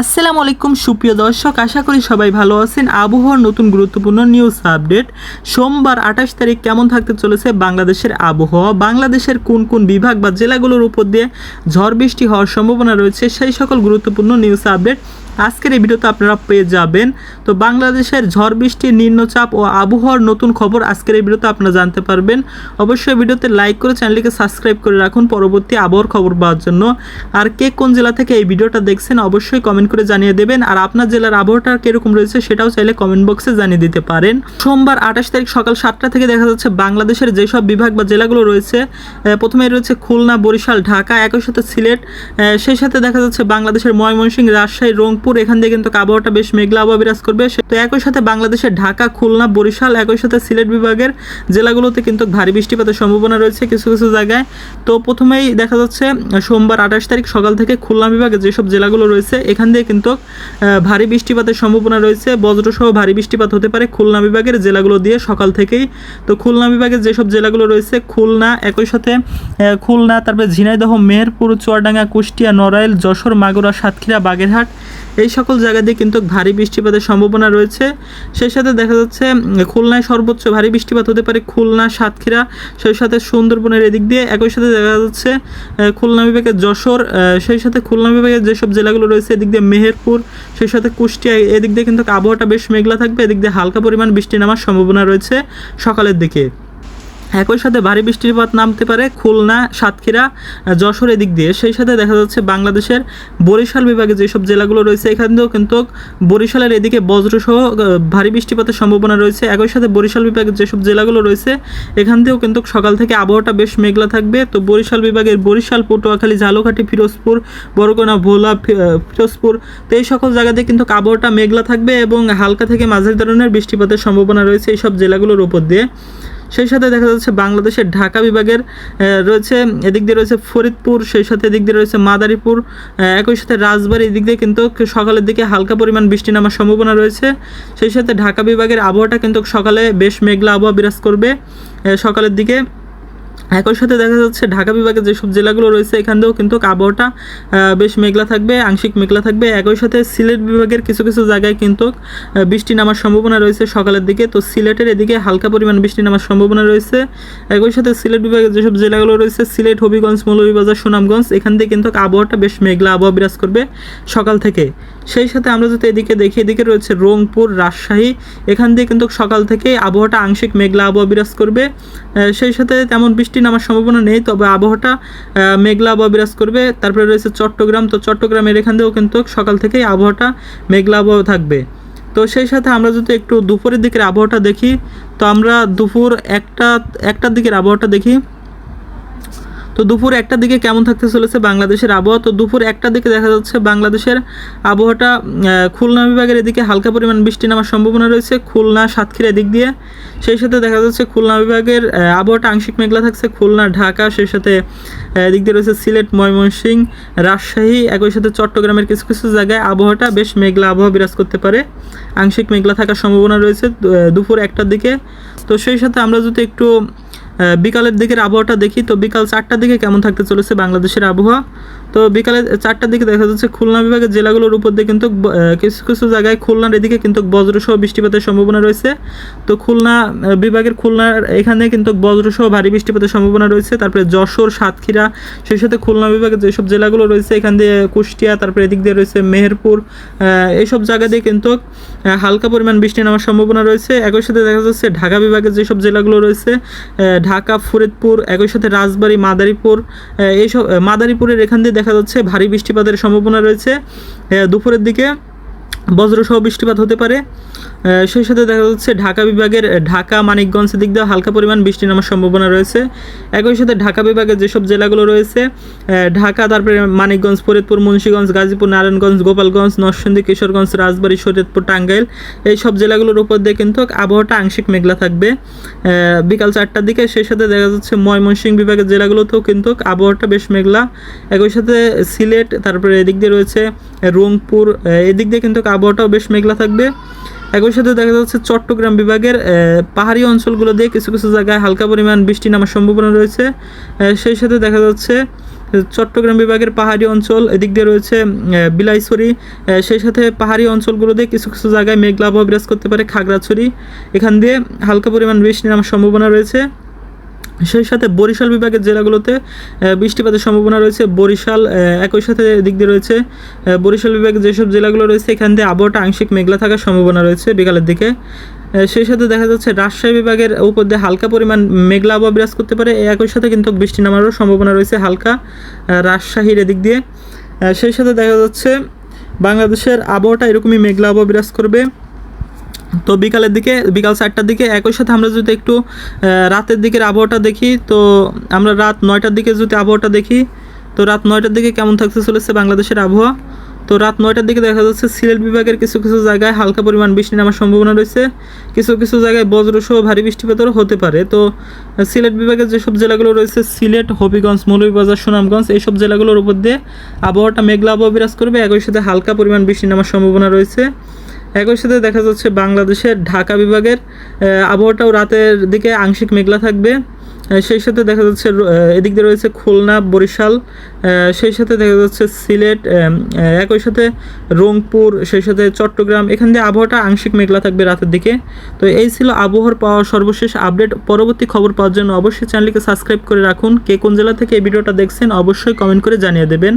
আসসালামু আলাইকুম, সুপ্রিয় দর্শক। আশা করি সবাই ভালো আছেন। আবহাওয়ার নতুন গুরুত্বপূর্ণ নিউজ আপডেট সোমবার আঠাশ তারিখ কেমন থাকতে চলেছে বাংলাদেশের আবহাওয়া? বাংলাদেশের কোন কোন বিভাগ বা জেলাগুলোর উপর দিয়ে ঝড় বৃষ্টি হওয়ার সম্ভাবনা রয়েছে? সেই সকল গুরুত্বপূর্ণ নিউজ আপডেট আজকের এই ভিডিওতে আপনারা পেয়ে যাবেন। তো বাংলাদেশের ঝড় বৃষ্টি নিম্নচাপ ও আবহাওয়ার নতুন খবর আজকের এই ভিডিওতে আপনারা জানতে পারবেন। অবশ্যই ভিডিওতে লাইক করে চ্যানেলটিকে সাবস্ক্রাইব করে রাখুন পরবর্তী আবহাওয়ার খবর পাওয়ার জন্য। আর কে কোন জেলা থেকে এই ভিডিওটা দেখছেন অবশ্যই কমেন্ট করে জানিয়ে দেবেন। আর আপনার জেলার আবহাওয়াটা কীরকম রয়েছে সেটাও চাইলে কমেন্ট বক্সে জানিয়ে দিতে পারেন। সোমবার আঠাশ তারিখ সকাল সাতটা থেকে দেখা যাচ্ছে বাংলাদেশের যেসব বিভাগ বা জেলাগুলো রয়েছে প্রথমে রয়েছে খুলনা, বরিশাল, ঢাকা, একই সাথে সিলেট সেই সাথে দেখা যাচ্ছে বাংলাদেশের ময়মনসিংহ, রাজশাহী, রংপুর এখান থেকে কিন্তু আবহাওয়াটা বেশ মেঘলা আবহাওয়া বিরাজ করবে। তো একই সাথে বাংলাদেশের ঢাকা, খুলনা, বরিশাল, একই সাথে সিলেট বিভাগের জেলাগুলোতে কিন্তু ভারী বৃষ্টিপাতের সম্ভাবনা রয়েছে কিছু কিছু জায়গায়। তো প্রথমেই দেখা যাচ্ছে সোমবার আঠাশ তারিখ সকাল থেকে খুলনা বিভাগে যেসব জেলাগুলো রয়েছে, এখান দিয়ে কিন্তু ভারী বৃষ্টিপাতের সম্ভাবনা রয়েছে। বজ্রসহ ভারী বৃষ্টিপাত হতে পারে খুলনা বিভাগের জেলাগুলো দিয়ে সকাল থেকেই। তো খুলনা বিভাগের যেসব জেলাগুলো রয়েছে, খুলনা, একই সাথে খুলনা, তারপরে ঝিনাইদহ, মেহেরপুর, চুয়াডাঙ্গা, কুষ্টিয়া, নড়াইল, যশোর, মাগুরা, সাতক্ষীরা, বাগেরহাট এই সকল জায়গা দিয়ে কিন্তু ভারী বৃষ্টিপাতের সম্ভাবনা রয়েছে। সেই সাথে দেখা যাচ্ছে খুলনায় সর্বোচ্চ ভারী বৃষ্টিপাত হতে পারে খুলনা, সাতক্ষীরা, সেই সাথে সুন্দরবনের এদিক দিয়ে। একই সাথে দেখা যাচ্ছে খুলনা বিভাগের যশোর সেই সাথে খুলনা বিভাগের যেসব জেলাগুলো রয়েছে এদিক দিয়ে মেহেরপুর, সেই সাথে কুষ্টিয়া, এদিক দিয়ে কিন্তু আবহাওয়াটা বেশ মেঘলা থাকবে, এদিক দিয়ে হালকা পরিমাণ বৃষ্টি নামার সম্ভাবনা রয়েছে সকালের দিকে। একই সাথে ভারী বৃষ্টিপাত নামতে পারে খুলনা, সাতক্ষীরা, যশোর এদিক দিয়ে। সেই সাথে দেখা যাচ্ছে বাংলাদেশের বরিশাল বিভাগে যেসব জেলাগুলো রয়েছে এখানেও কিন্তু বরিশালের এদিকে বজ্রসহ ভারী বৃষ্টিপাতের সম্ভাবনা রয়েছে। একই সাথে বরিশাল বিভাগের যেসব জেলাগুলো রয়েছে, এখান থেকেও কিন্তু সকাল থেকে আবহাওয়াটা বেশ মেঘলা থাকবে। তো বরিশাল বিভাগের বরিশাল, পটুয়াখালী, ঝালকাঠি, ফিরোজপুর, বরগুনা, ভোলা ফিরোজপুর, তো এই সকল জায়গাতে কিন্তু আবহাওয়াটা মেঘলা থাকবে এবং হালকা থেকে মাঝারি ধরনের বৃষ্টিপাতের সম্ভাবনা রয়েছে এই সব জেলাগুলোর উপর দিয়ে। সেই সাথে দেখা যাচ্ছে বাংলাদেশের ঢাকা বিভাগের রয়েছে, এদিক দিয়ে রয়েছে ফরিদপুর, সেই সাথে এদিক দিয়ে রয়েছে মাদারীপুর একই সাথে রাজবাড়ি, এদিক দিয়ে কিন্তু সকালের দিকে হালকা পরিমাণ বৃষ্টি নামার সম্ভাবনা রয়েছে। সেই সাথে ঢাকা বিভাগের আবহাওয়াটা কিন্তু সকালে বেশ মেঘলা আবহাওয়া বিরাজ করবে সকালের দিকে। একই সাথে দেখা যাচ্ছে ঢাকা বিভাগে যেসব জেলাগুলো রয়েছে এখান কিন্তু আবহাওয়াটা বেশ মেঘলা থাকবে, আংশিক মেঘলা থাকবে। একই সাথে সিলেট বিভাগের কিছু কিছু জায়গায় কিন্তু বৃষ্টি নামার সম্ভাবনা রয়েছে সকালের দিকে। তো সিলেটের এদিকে হালকা পরিমাণ বৃষ্টি নামার সম্ভাবনা রয়েছে। একই সাথে সিলেট বিভাগের যেসব জেলাগুলো রয়েছে, সিলেট, হবিগঞ্জ, মৌলভীবাজার, সুনামগঞ্জ, এখান থেকে কিন্তু আবহাওয়াটা বেশ মেঘলা আবহাওয়া বিরাজ করবে সকাল থেকে। সেই সাথে আমরা যদি এদিকে দেখি, এদিকে রয়েছে রংপুর, রাজশাহী, এখান দিয়ে কিন্তু সকাল থেকে আবহাওয়াটা আংশিক মেঘলা আবহাওয়া বিরাজ করবে। সেই সাথে তেমন বৃষ্টি নামার সম্ভাবনা নেই, তবে আবহাওয়াটা মেঘলা আবহাওয়া বিরাজ করবে। তারপরে রয়েছে চট্টগ্রাম, তো চট্টগ্রামের এখান দিয়েও কিন্তু সকাল থেকেই আবহাওয়াটা মেঘলা থাকবে। তো সেই সাথে আমরা যদি একটু দুপুরের দিকের আবহাওয়াটা দেখি, তো আমরা দুপুর একটা, একটার দিকের আবহাওয়াটা দেখি। তো দুপুর একটার দিকে কেমন থাকতে চলেছে বাংলাদেশের আবহাওয়া? তো দুপুর একটা দিকে দেখা যাচ্ছে বাংলাদেশের আবহাওয়াটা খুলনা বিভাগের এদিকে হালকা পরিমাণ বৃষ্টি নামার সম্ভাবনা রয়েছে। খুলনা, সাতক্ষীরা এদিক দিয়ে। সেই সাথে দেখা যাচ্ছে খুলনা বিভাগের আবহাওয়াটা আংশিক মেঘলা থাকছে। খুলনা, ঢাকা, সেই সাথে এদিক দিয়ে রয়েছে সিলেট, ময়মনসিংহ, রাজশাহী, একই সাথে চট্টগ্রামের কিছু কিছু জায়গায় আবহাওয়াটা বেশ মেঘলা আবহাওয়া বিরাজ করতে পারে। আংশিক মেঘলা থাকার সম্ভাবনা রয়েছে দুপুর একটার দিকে। তো সেই সাথে আমরা যদি একটু বিকালের দিকের আবহাওয়াটা দেখি। তো বিকাল চারটার দিকে কেমন থাকতে চলেছে বাংলাদেশের আবহাওয়া? তো বিকালে চারটার দিকে দেখা যাচ্ছে খুলনা বিভাগের জেলাগুলোর উপর দিয়ে কিন্তু কিছু কিছু জায়গায় খুলনার এদিকে কিন্তু বজ্রসহ বৃষ্টিপাতের সম্ভাবনা রয়েছে। তো খুলনা বিভাগের খুলনার এখানে কিন্তু বজ্রসহ ভারী বৃষ্টিপাতের সম্ভাবনা রয়েছে। তারপরে যশোর, সাতক্ষীরা, সেই সাথে খুলনা বিভাগের যেসব জেলাগুলো রয়েছে, এখান দিয়ে কুষ্টিয়া, তারপরে এদিক দিয়ে রয়েছে মেহেরপুর এইসব জায়গা দিয়ে কিন্তু হালকা পরিমাণ বৃষ্টি নামার সম্ভাবনা রয়েছে। একই সাথে দেখা যাচ্ছে ঢাকা বিভাগের যেসব জেলাগুলো রয়েছে ঢাকা, ফরিদপুর, একই সাথে রাজবাড়ি, মাদারীপুর এইসব মাদারীপুরের এখান দিয়ে দেখা যাচ্ছে ভারী বৃষ্টিপাতের সম্ভাবনা রয়েছে। দুপুরের দিকে বজ্রসহ বৃষ্টিপাত হতে পারে। সেই সাথে দেখা যাচ্ছে ঢাকা বিভাগের ঢাকা, মানিকগঞ্জ দিক দিয়ে হালকা পরিমাণ বৃষ্টি নামার সম্ভাবনা রয়েছে। একই সাথে ঢাকা বিভাগের যেসব জেলাগুলো রয়েছে ঢাকা, তারপরে মানিকগঞ্জ, ফরিদপুর, মুন্সিগঞ্জ, গাজীপুর, নারায়ণগঞ্জ, গোপালগঞ্জ, নরসিংদী, কিশোরগঞ্জ, রাজবাড়ী, শরীয়তপুর, টাঙ্গাইল, এই সব জেলাগুলোর উপর দিয়ে কিন্তু আবহাওয়াটা আংশিক মেঘলা থাকবে। বিকাল চারটার দিকে সেই সাথে দেখা যাচ্ছে ময়মনসিংহ বিভাগের জেলাগুলোতেও কিন্তু আবহাওয়াটা বেশ মেঘলা। একই সাথে সিলেট, তারপরে এদিক দিয়ে রয়েছে রংপুর এদিক দিয়ে কিন্তু আবহাওয়াটাও বেশ মেঘলা থাকবে। একই সাথে দেখা যাচ্ছে চট্টগ্রাম বিভাগের পাহাড়ি অঞ্চলগুলো দিয়ে কিছু কিছু জায়গায় হালকা পরিমাণ বৃষ্টি নামার সম্ভাবনা রয়েছে। সেই সাথে দেখা যাচ্ছে চট্টগ্রাম বিভাগের পাহাড়ি অঞ্চল এদিক দিয়ে রয়েছে বিলাইছড়ি। সেই সাথে পাহাড়ি অঞ্চলগুলোতে কিছু কিছু জায়গায় মেঘলা আবহাওয়া বিরাজ করতে পারে খাগড়াছড়ি। এখান দিয়ে হালকা পরিমাণ বৃষ্টি নামার সম্ভাবনা রয়েছে। সেই সাথে বরিশাল বিভাগের জেলাগুলোতে বৃষ্টিপাতের সম্ভাবনা রয়েছে। বরিশাল একই সাথে দিক দিয়ে রয়েছে। বরিশাল বিভাগের যেসব জেলাগুলো রয়েছে, এখান দিয়ে আবহাওয়াটা আংশিক মেঘলা থাকার সম্ভাবনা রয়েছে বিকালের দিকে। সেই সাথে দেখা যাচ্ছে রাজশাহী বিভাগের উপর দিয়ে হালকা পরিমাণ মেঘলা আবহাওয়া বিরাজ করতে পারে। একই সাথে কিন্তু বৃষ্টি নামারও সম্ভাবনা রয়েছে হালকা রাজশাহীর এদিক দিয়ে। সেই সাথে দেখা যাচ্ছে বাংলাদেশের আবহাওয়াটা এরকমই মেঘলা আবহাওয়া বিরাজ করবে। তো বিকালের দিকে, বিকাল চারটার দিকে একই সাথে আমরা যদি একটু রাতের দিকের আবহাওয়াটা দেখি, তো আমরা রাত নয়টার দিকে যদি আবহাওয়াটা দেখি, তো রাত নয়টার দিকে কেমন থাকতে চলেছে বাংলাদেশের আবহাওয়া? তো রাত নয়টার দিকে দেখা যাচ্ছে সিলেট বিভাগের কিছু কিছু জায়গায় হালকা পরিমাণ বৃষ্টি নামার সম্ভাবনা রয়েছে। কিছু কিছু জায়গায় বজ্রসহ ভারী বৃষ্টিপাতও হতে পারে। তো সিলেট বিভাগের যেসব জেলাগুলো রয়েছে, সিলেট, হবিগঞ্জ, মৌলভীবাজার, সুনামগঞ্জ, এইসব জেলাগুলোর উপর দিয়ে আবহাওয়াটা মেঘলা আবহাওয়া বিরাজ করবে। একই সাথে হালকা পরিমাণ বৃষ্টি নামার সম্ভাবনা রয়েছে। একই সাথে দেখা যাচ্ছে বাংলাদেশের ঢাকা বিভাগের আবহাওয়াটাও রাতের দিকে আংশিক মেঘলা থাকবে। সেই সাথে দেখা যাচ্ছে এদিক দিয়ে রয়েছে খুলনা, বরিশাল সেই সাথে দেখা যাচ্ছে সিলেট একই সাথে রংপুর, সেই সাথে চট্টগ্রাম। এখান দিয়ে আবহাওয়াটা আংশিক মেঘলা থাকবে রাতের দিকে। তো এই ছিল আবহাওয়ার পাওয়া সর্বশেষ আপডেট। পরবর্তী খবর পাওয়ার জন্য অবশ্যই চ্যানেলকে সাবস্ক্রাইব করে রাখুন। কে কোন জেলা থেকে এই ভিডিওটা দেখছেন অবশ্যই কমেন্ট করে জানিয়ে দেবেন।